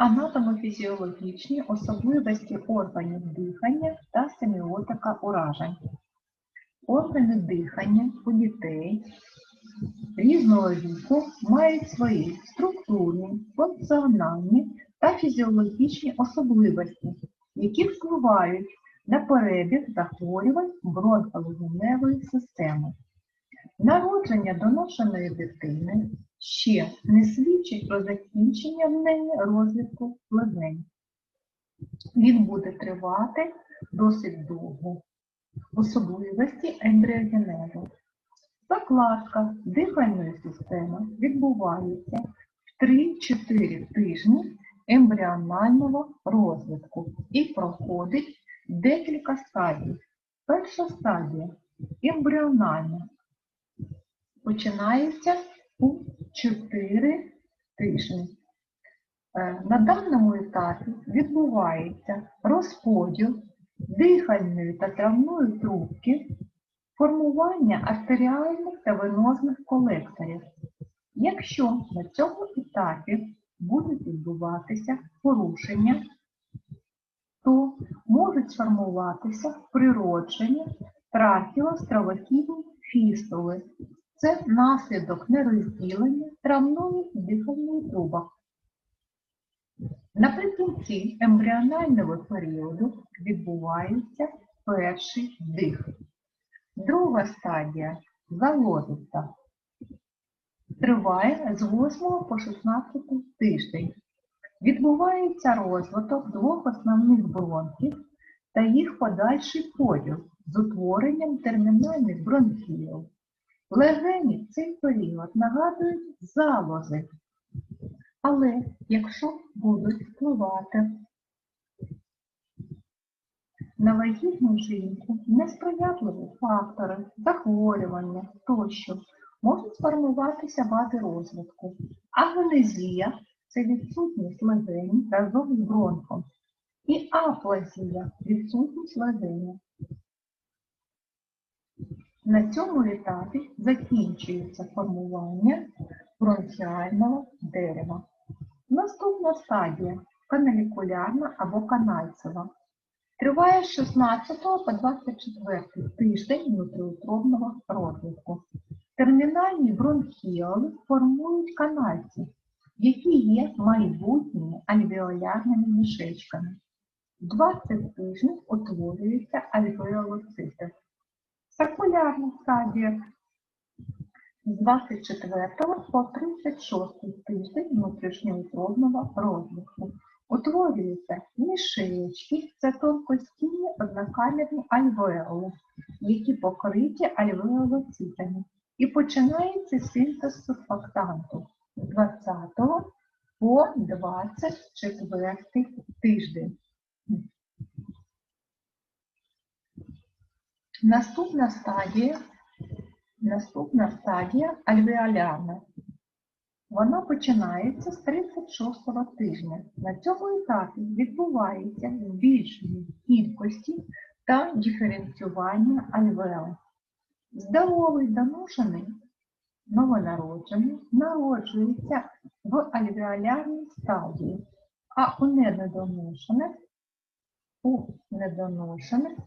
Анатомофізіологічні особливості органів дихання та семіотика уражень. Органи дихання у дітей різного віку мають свої структурні, функціональні та фізіологічні особливості, які впливають на перебіг захворювань бронхолегеневої системи. Народження доношеної дитини ще не свідчить про закінчення в неї розвитку легень. Він буде тривати досить довго. Особливості ембріогенезу. Закладка дихальної системи відбувається в 3-4 тижні ембріонального розвитку і проходить декілька стадій. Перша стадія ембріональна починається у 4 тижні. Е, На даному етапі відбувається розподіл дихальної та травної трубки, формування артеріальних та венозних колекторів. Якщо на цьому етапі будуть відбуватися порушення, то можуть сформуватися природжені трахіостровокідні фістули. Це наслідок нерозділення травної дихальної трубок. Наприкінці ембріонального періоду відбувається перший дих. Друга стадія залозиста. Триває з 8 по 16 тиждень. Відбувається розвиток двох основних бронхів та їх подальший поділ з утворенням термінальних бронхів. Легені в цей період нагадують залози. Але якщо будуть впливати на вагітну жінку несприятливі фактори, захворювання тощо можуть сформуватися вади розвитку. Агонезія це відсутність легень разом з бронхом. І аплазія відсутність легені. На цьому етапі закінчується формування бронхіального дерева. Наступна стадія каналікулярна або канальцева. Триває з 16 по 24 тиждень внутріутробного розвитку. Термінальні бронхіоли формують канальці, які є майбутніми альвеолярними мішечками. 20 тижнів утворюються альвеолоцити. Сакулярна стадія з 24 по 36 тиждень внутрішньоутробного розвитку. Утворюються мішечки, це тонкостінні однокамерні альвеоли, які покриті альвеолоцитами. І починається синтез сурфактанту з 20 по 24 тиждень. Наступна стадія, наступна стадія альвеолярна. Вона починається з 36-го тижня. На цьому етапі відбувається збільшення кількості та диференціювання альвеол. Здоровий доношений новонароджений народжується в альвеолярній стадії, а у недоношених, у недоношених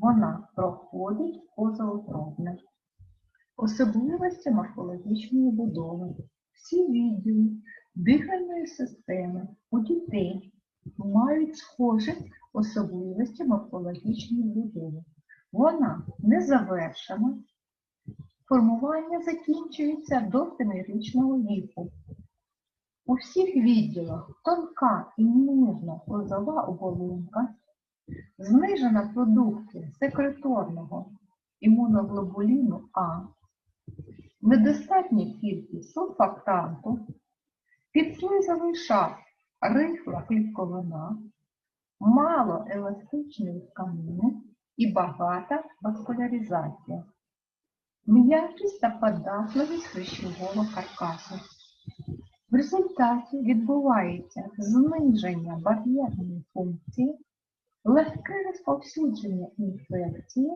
вона проходить позаутробне. Особливості морфологічної будови. Всі відділи дихальної системи у дітей мають схожі особливості морфологічної будови. Вона не завершена, формування закінчується до 7-річного віку. У всіх відділах тонка і ніжна лозова оболонка, знижена продукція секреторного імуноглобуліну А, недостатня кількість сурфактанту, підслизовий шар рихла клітковина, мало еластичної тканини і багата васкуляризація, м'якість та податливість хрящового каркасу. В результаті відбувається зниження бар'єрної функції, легке розповсюдження інфекції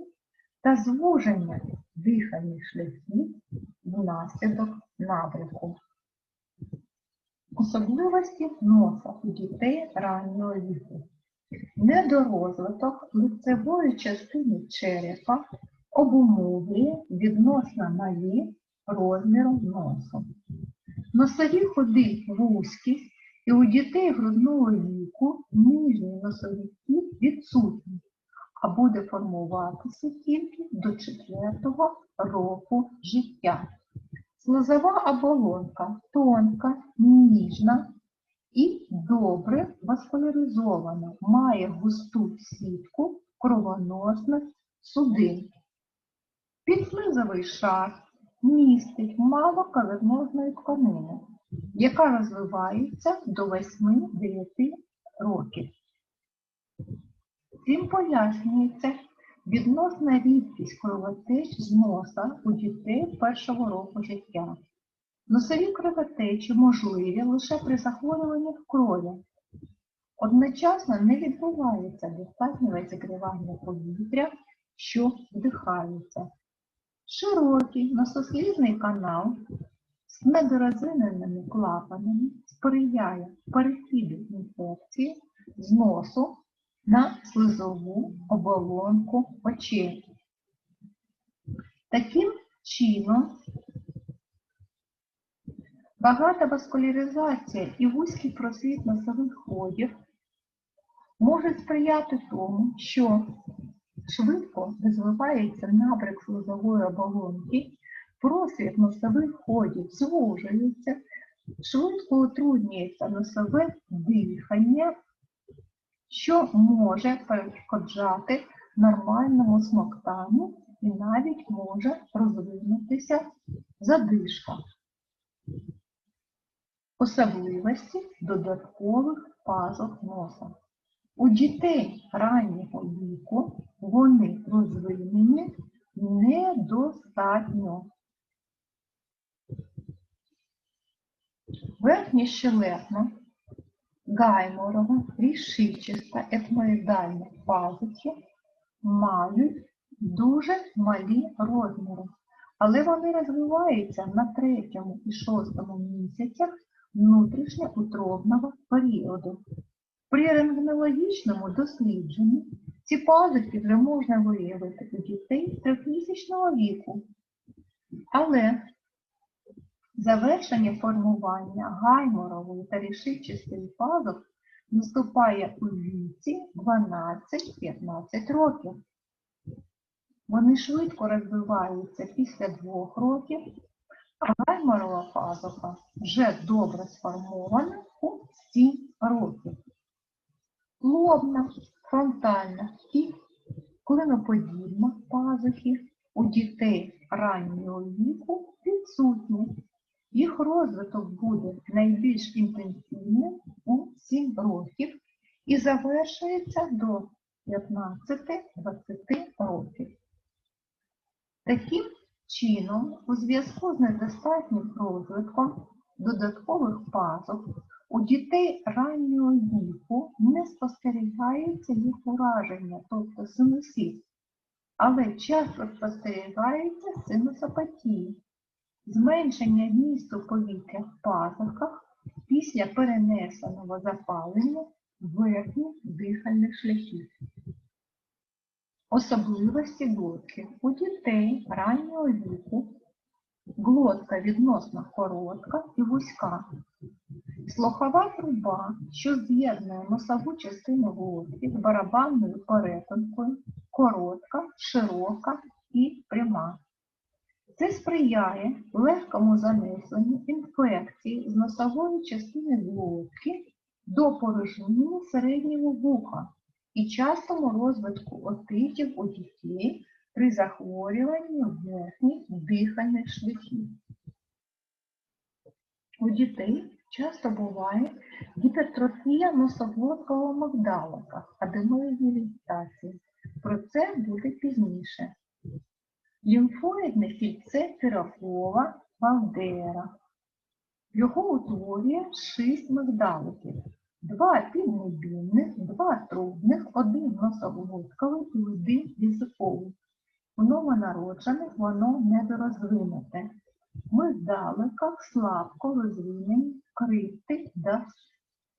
та звуження дихальних шляхів внаслідок набряку. Особливості носа у дітей раннього віку. Недорозвиток лицевої частини черепа обумовлює відносно малі розміром носу. Носові ходи вузькі, і у дітей грудного віку нижній носовий кіт відсутній, а буде формуватися тільки до 4 року життя. Слизова оболонка тонка, ніжна і добре васкуляризована, має густу сітку кровоносних судин. Підслизовий шар містить мало кавернозної тканини, яка розвивається до 8-9 років. Цим пояснюється відносна рідкість кровотеч з носа у дітей першого року життя. Носові кровотечі можливі лише при захворюваннях крові. Одночасно не відбувається достатнього зігрівання повітря, що вдихається. Широкий носослізний канал з недорозвиненими клапанами сприяє перехіду інфекції з носу на слизову оболонку очей. Таким чином, багата васкуляризація і вузький просвіт носових ходів можуть сприяти тому, що швидко розвивається набряк слизової оболонки, просвіт носових ходів звужується, швидко утруднюється носове дихання, що може перешкоджати нормальному смоктанню і навіть може розвинутися задишка. Особливості додаткових пазух носа. У дітей раннього віку вони розвинені недостатньо. Верхні щелепна, гайморова, рішичиста, етмоїдальна пазухи мають дуже малі розміри, але вони розвиваються на третьому і шостому місяцях внутрішньоутробного періоду. При рентгенологічному дослідженні ці пазухи вже можна виявити у дітей трьохмісячного віку. Але завершення формування гайморової та рішичистої пазух наступає у віці 12-15 років. Вони швидко розвиваються після двох років, а гайморова пазуха вже добре сформована у 7 років. Лобна, фронтальна і клиноподібна пазухи у дітей раннього віку відсутні. Їх розвиток буде найбільш інтенсивним у 7 років і завершується до 15-20 років. Таким чином, у зв'язку з недостатнім розвитком додаткових пазух у дітей раннього віку не спостерігається їх ураження, тобто синусит, але часто спостерігається синусопатії, зменшення вмісту повітря в пазухах після перенесеного запалення верхніх дихальних шляхів. Особливості глотки. У дітей раннього віку глотка відносно коротка і вузька. Слухова труба, що з'єднує носову частину глотки з барабанною перетинкою, коротка, широка і пряма. Це сприяє легкому занесенню інфекції з носової частини глотки до порожнини середнього вуха і частому розвитку отитів у дітей при захворюванні верхніх дихальних шляхів. У дітей часто буває гіпертрофія носоглоткового мигдалика, аденоїдні вегетації. Про це буде пізніше. Лімфоїдне кільце пірогова валдера. Його утворює шість мигдаликів. Два піднебінних, два трубних, один носоглотковий і один язиковий. У новонароджених воно недорозвинуте. мигдалика слабко розвинені крипти да-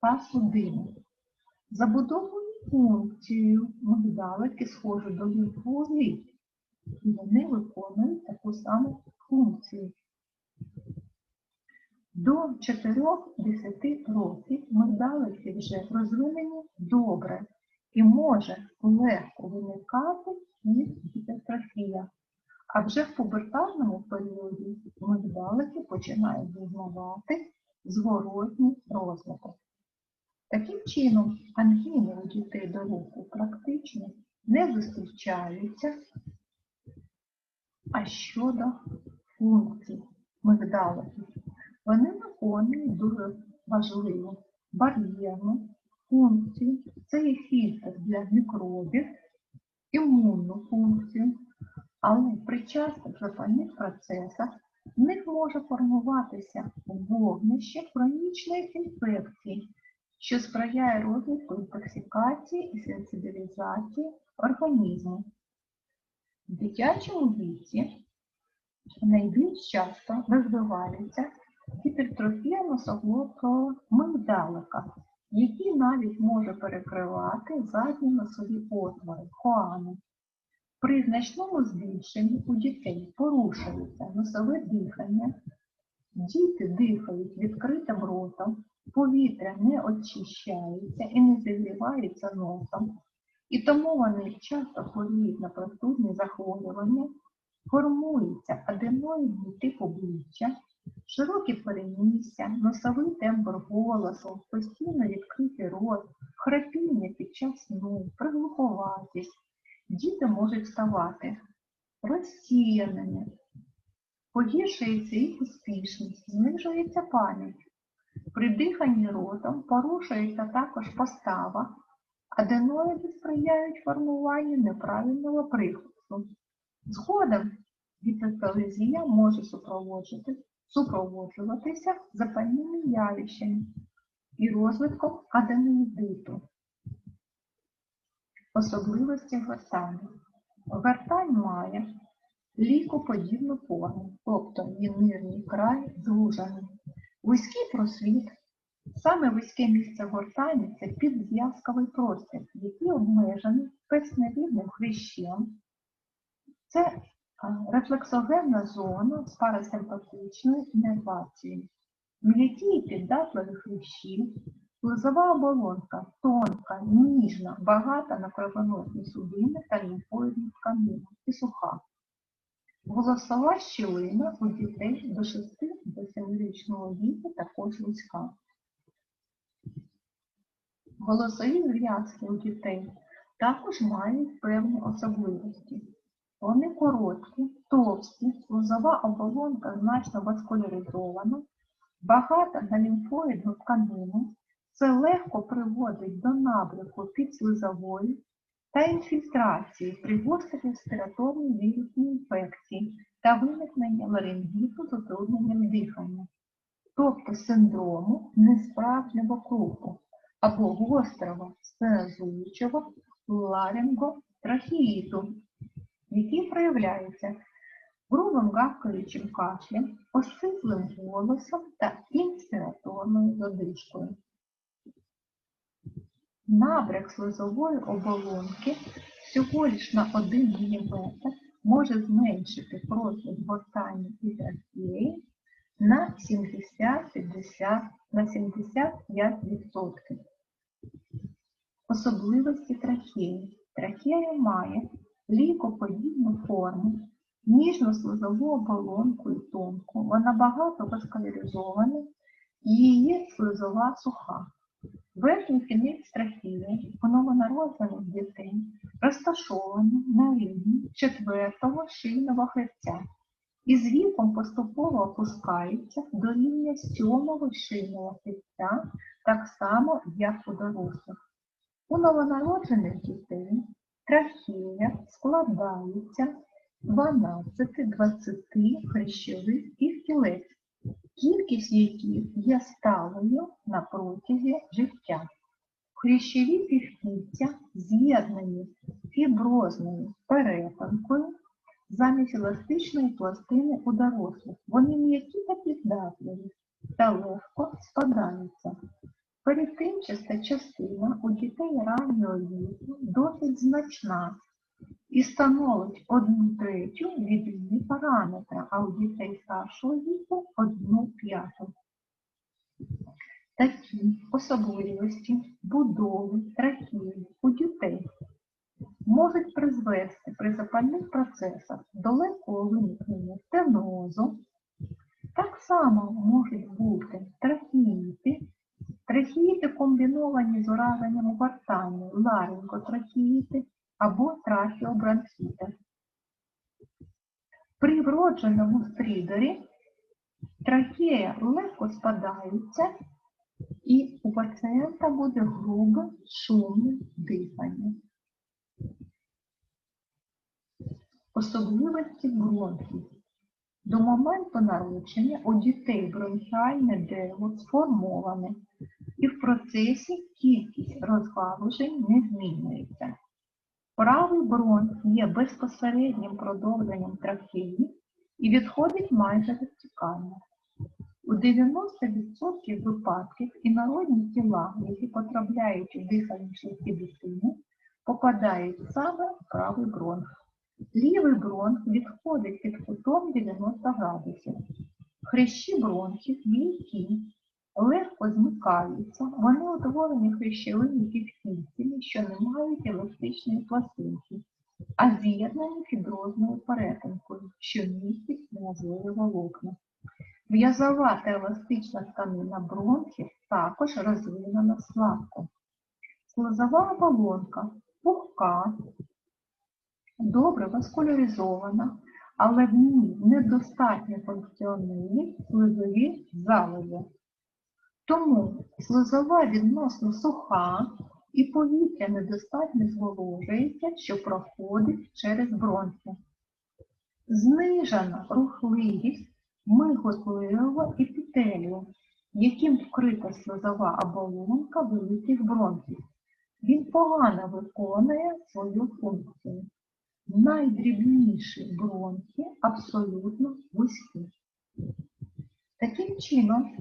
та судини. Забудовою функцією мигдалики схожі до лімфоузлів, і вони виконують таку саму функцію. До 4-10 років мигдалики вже розвинені добре і може легко виникати їх гіпертрофія. А вже в пубертальному періоді мигдалики починають зазнавати зворотній розвиток. Таким чином, ангіни у дітей до року практично не зустрічаються. А щодо функцій мигдаликів, вони виконують дуже важливу бар'єрну функцію. Це є фільтр для мікробів, імунну функцію, але при частих запальних процесах в них може формуватися вогнище хронічної інфекції, що сприяє розвитку інтоксикації і сенсибілізації організму. В дитячому віці найбільш часто розвивається гіпертрофія носоглотного мигдалика, який навіть може перекривати задні носові отвори, хоани. При значному збільшенні у дітей порушується носове дихання, діти дихають відкритим ротом, повітря не очищається і не зігрівається носом, і тому вони часто хворіють на простудні захворювання, формується аденоїдний тип обличчя, широкі перенісся, носовий тембр голосу, постійно відкритий рот, храпіння під час сну, приглуховатість. Діти можуть ставати розсіяними, погіршується їх успішність, знижується пам'ять. При диханні ротом порушується також постава, аденоїди сприяють формуванню неправильного прихвосту. Згодом гіперталезія може супроводжуватися запальними явищами і розвитком аденоїдиту. Особливості гортані. Гортань має лікоподібну форму, тобто її нижній край звужений. Вузький просвіт. Саме вузьке місце гортані це підзв'язковий простір, який обмежений песневідним хрящем. Це рефлексогенна зона з парасимпатичною інервацією. М'які піддатливі хрящі, слизова оболонка тонка, ніжна, багата на кровоносні судини та лімфоїдні тканини і суха. Голосова щілина у дітей до 6 до 7-річного віку також вузька. Голосові зв'язки у дітей також мають певні особливості. Вони короткі, товсті, слузова оболонка значно васкуляризована, багата на лімфоїдну тканину. Це легко приводить до набряку підслизової та інфільтрації при гострій респіраторній вірусній інфекції та виникнення ларингіту з утрудненням дихання, тобто синдрому несправжнього круху або гострого стенозуючого ларинготрахеїту, який проявляється грубим гавкаючим кашлем, осиплим голосом та інспіраторною задишкою. Набряк слизової оболонки всього лиш на 1 мм може зменшити профіль гортані і трахеї на 70-50 на 75%. Особливості трахеї. Трахея має лікоподібну форму, ніжну слизову оболонку і тонку. Вона багато васкуляризована і її слизова суха. Верхній кінець трахеї у новонароджених дітей розташований на рівні четвертого шийного хребця і з віком поступово опускається до рівня сьомого шийного хребця, так само, як у дорослих. У новонароджених дітей трахея складається з 12-20 хрящових кістілець, кількість яких є сталою на протязі життя. Хрящові півкільця з'єднані фіброзною перетинкою замість еластичної пластини у дорослих. Вони м'які та піддатливі та легко спадаються. Перетинчаста частина у дітей раннього віку досить значна і становить одну третю від її параметра, а у дітей старшого віку одну п'яту. Такі особливості будови трахеї у дітей можуть призвести при запальних процесах до легкого виникнення стенозу. Так само можуть бути трахеїти, трахеїти комбіновані з ураженням гортані, ларинготрахеїти або трахеобронхіти. При вродженому стрідорі трахея легко спадається і у пацієнта буде грубе шумне дихання. Особливості бронхів. До моменту народження у дітей бронхіальне дерево сформоване і в процесі кількість розгалужень не змінюється. Правий бронх є безпосереднім продовженням трахеї і відходить майже вертикально. У 90% випадків інородні тіла, які потрапляють у дихальні шляхи дитини, попадають саме в правий бронх. Лівий бронх відходить під кутом 90 градусів. Хрящі бронхів м'які, легко змикаються, вони утворені хрящовими півкільцями, що не мають еластичної пластинки, а з'єднані фіброзною перетинкою, що містить м'язові волокна. В'язова та еластична тканина бронхів також розвинена слабко. Слизова оболонка пухка, добре васкуляризована, але в ній недостатньо функціонують слизові залози. Тому слизова відносно суха і повітря недостатньо зволожується, що проходить через бронхи. Знижена рухливість миготливого епітелію, яким вкрита сльозова оболонка великих бронхів. Він погано виконує свою функцію. Найдрібніші бронхи абсолютно вузькі. Таким чином,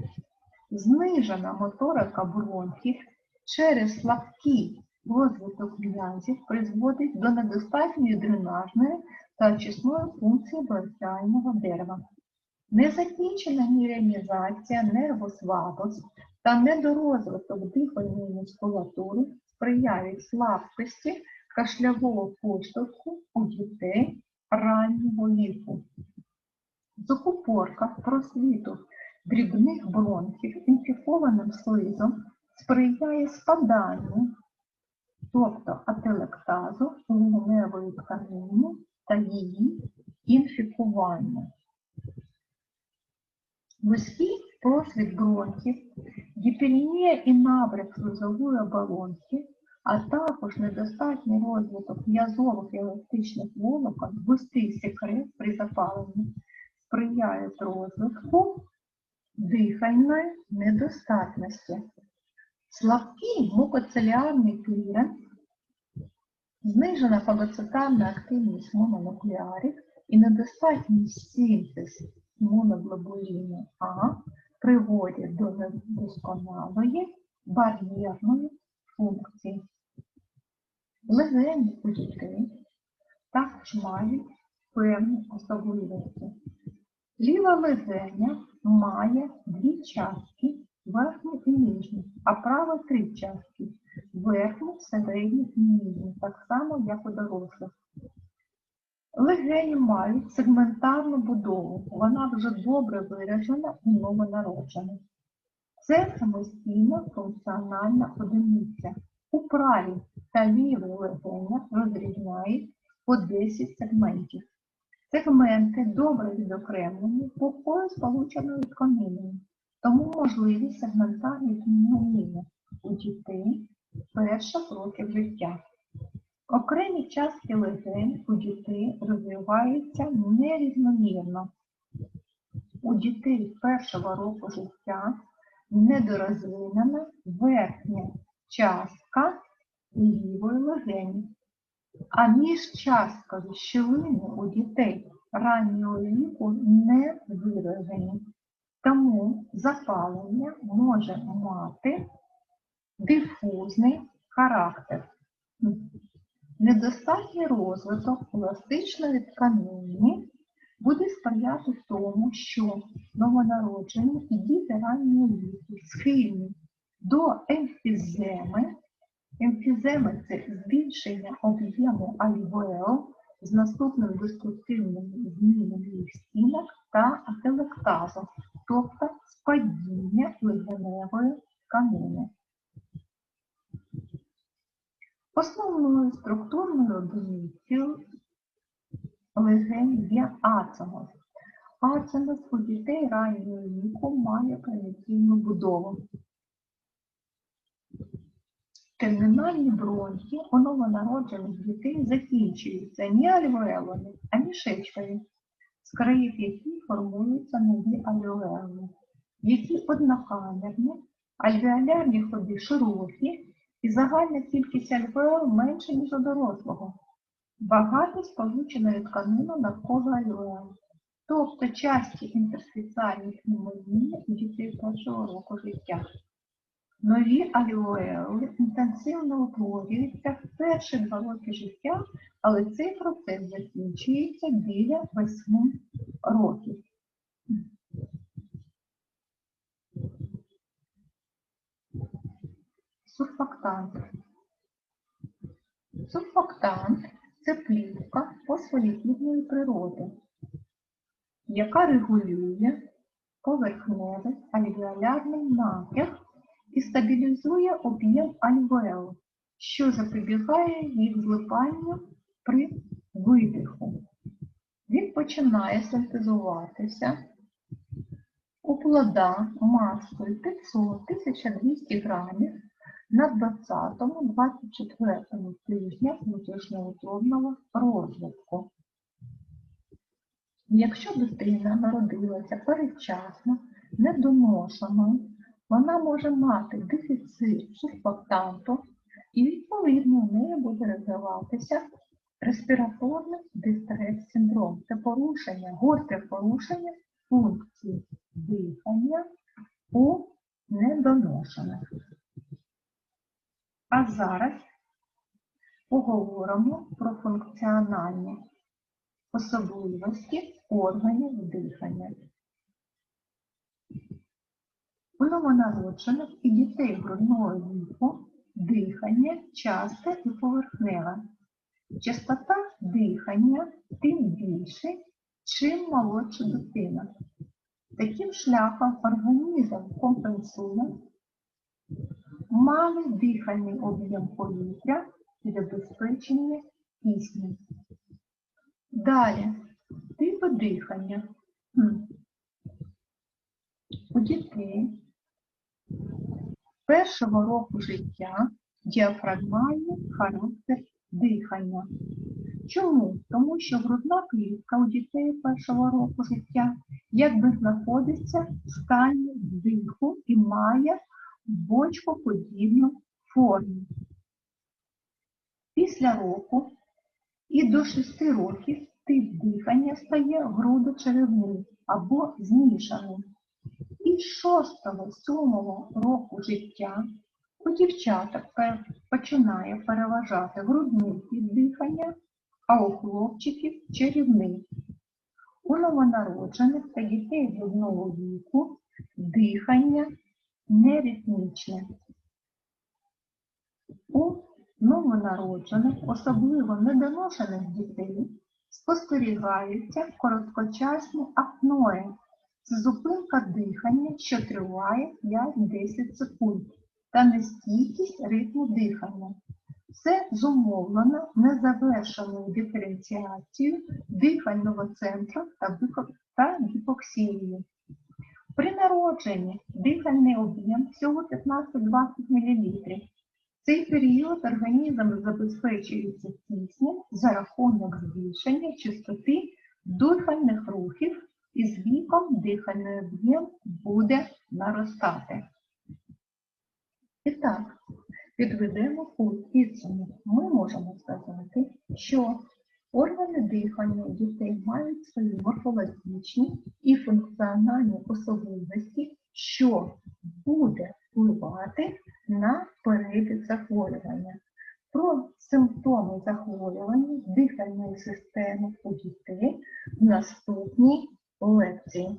знижена моторика бронхів через слабкий розвиток м'язів призводить до недостатньої дренажної та очисної функції бронхіального дерева. Незакінчена міріанізація нервосвабость та недорозвиток дихальної мускулатури сприяють слабкості кашлявого поштовху у дітей раннього віку. Закупорка просвіту дрібних бронхів інфікованим слизом сприяє спаданню, тобто ателектазу луневої тканини та її інфікуванню. Вузький просвіт бронхів, гіперінія і набряк слизової оболонки, а також недостатній розвиток м'язових і еластичних волокон, густий секрет при запаленні сприяють розвитку дихальної недостатності. Слабкий мукоцеліарний кліренс, знижена фагоцитарна активність мононуклеарів і недостатній синтез моноглобуліну А приводять до недосконалої бар'єрної функції. Легені дітей також мають певні особливості. Ліва легеня має дві частки, верхню і нижню, а права три частки, верхню, середню і нижню, так само, як у дорослих. Легені мають сегментарну будову, вона вже добре виражена у новонароджених. Це самостійна функціональна одиниця. У правій та лівій легенях розрізняють по 10 сегментів. Сегменти добре відокремлені пухою сполученою тканиною, тому можливі сегментарні зміни у дітей перших років життя. Окремі частки легень у дітей розвиваються нерівномірно. У дітей першого року життя недорозвинена верхня частка лівої легені. А між міжчасткові щілини у дітей раннього віку не виражені. Тому запалення може мати дифузний характер. Недостатній розвиток пластичної тканини буде сприяти тому, що новонароджені і діти раннього віку схильні до емфіземи. Емфіземи це збільшення об'єму альвеол з наступним деструктивним змінами їх стінок та ателектазом, тобто спадіння легеневої тканини. Основною структурною одиницею легень є ацинус. Ацинус у дітей раннього віку має примітивну будову. Термінальні бронхи у новонароджених дітей закінчуються не альвеолами, а мішечками, з країв яких формуються нові альвеоли, які однокамерні, альвеолярні ходи широкі і загальна кількість альвеол менше, ніж у дорослого. Багато сполученої тканини навколо альвеол. Тобто часті інтерстиціальні пневмонії у дітей першого року життя. Нові альвеоли інтенсивно утворюються в перші два роки життя, але цей процес закінчується біля 8 років. Сурфактант. Сурфактант це плівка фосфоліпідної природи, яка регулює поверхневий альвеолярний натяг і стабілізує об'єм альвеол, що запобігає їх злипанню при видиху. Він починає синтезуватися у плода масою 500-1200 грамів на 20-24 тижня внутрішньоутробного розвитку. Якщо дитина народилася передчасно, недоношеною, вона може мати дефіцит сурфактанту і відповідно в неї буде розвиватися респіраторний дистрес-синдром. Це порушення, гостре порушення функції дихання у недоношених. А зараз поговоримо про функціональні особливості органів дихання. У новонароджених і дітей грудного віку дихання часте і поверхневе. Частота дихання тим більше, чим молодша дитина. Таким шляхом організм компенсує малий дихальний об'єм повітря і забезпечення кисню. Далі, типи дихання. У дітей першого року життя діафрагмальний характер дихання. Чому? Тому що грудна клітка у дітей першого року життя якби знаходиться в стані диху і має бочкоподібну форму. Після року і до 6 років тип дихання стає грудочеревним або змішаним. І з 6-7 року життя у дівчаток починає переважати грудний тип дихання, а у хлопчиків черівний. У новонароджених та дітей грудного віку дихання неритмічне. У новонароджених, особливо недоношених дітей, спостерігаються короткочасні апної. Це зупинка дихання, що триває 5-10 секунд, та нестійкість ритму дихання. Це зумовлено незавершеною диференціацією дихального центру та гіпоксією. При народженні дихальний об'єм всього 15-20 мл. Цей період організм забезпечується киснем за рахунок збільшення частоти дихальних рухів і з віком дихальний об'єм буде наростати. І так, Підведемо пункт підсумок. Ми можемо сказати, що органи дихання дітей мають свої морфологічні і функціональні особливості, що буде впливати на перебіг захворювання. Про симптоми захворювання дихальної системи у дітей в наступній all empty.